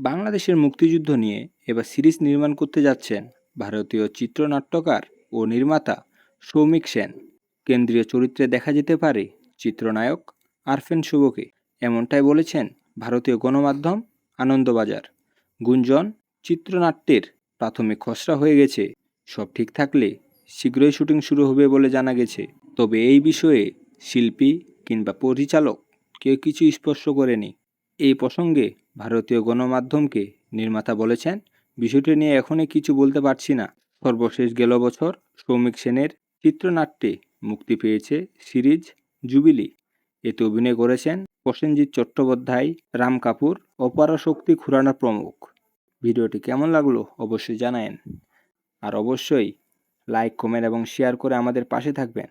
বাংলাদেশের মুক্তিযুদ্ধ নিয়ে এবার সিরিজ নির্মাণ করতে যাচ্ছেন ভারতীয় চিত্রনাট্যকার ও নির্মাতা সৌমিক সেন। কেন্দ্রীয় চরিত্রে দেখা যেতে পারে চিত্রনায়ক আরফেন শুভকে। এমনটাই বলেছেন ভারতীয় গণমাধ্যম আনন্দবাজার। গুঞ্জন, চিত্রনাট্যের প্রাথমিক খসড়া হয়ে গেছে। সব ঠিক থাকলে শীঘ্রই শুটিং শুরু হবে বলে জানা গেছে। তবে এই বিষয়ে শিল্পী কিংবা পরিচালক কেউ কিছু স্পর্শ করেনি। এই প্রসঙ্গে ভারতীয় গণমাধ্যমকে নির্মাতা বলেছেন, বিষয়টি নিয়ে এখনই কিছু বলতে পারছি না। সর্বশেষ গেল বছর সৌমিক সেনের চিত্রনাট্যে মুক্তি পেয়েছে সিরিজ জুবিলি। এতে অভিনয় করেছেন প্রসেনজিৎ চট্টোপাধ্যায়, রাম কাপুর অপারা শক্তি খুরানা প্রমুখ। ভিডিওটি কেমন লাগল অবশ্যই জানায়েন। আর অবশ্যই লাইক, কমেন্ট এবং শেয়ার করে আমাদের পাশে থাকবেন।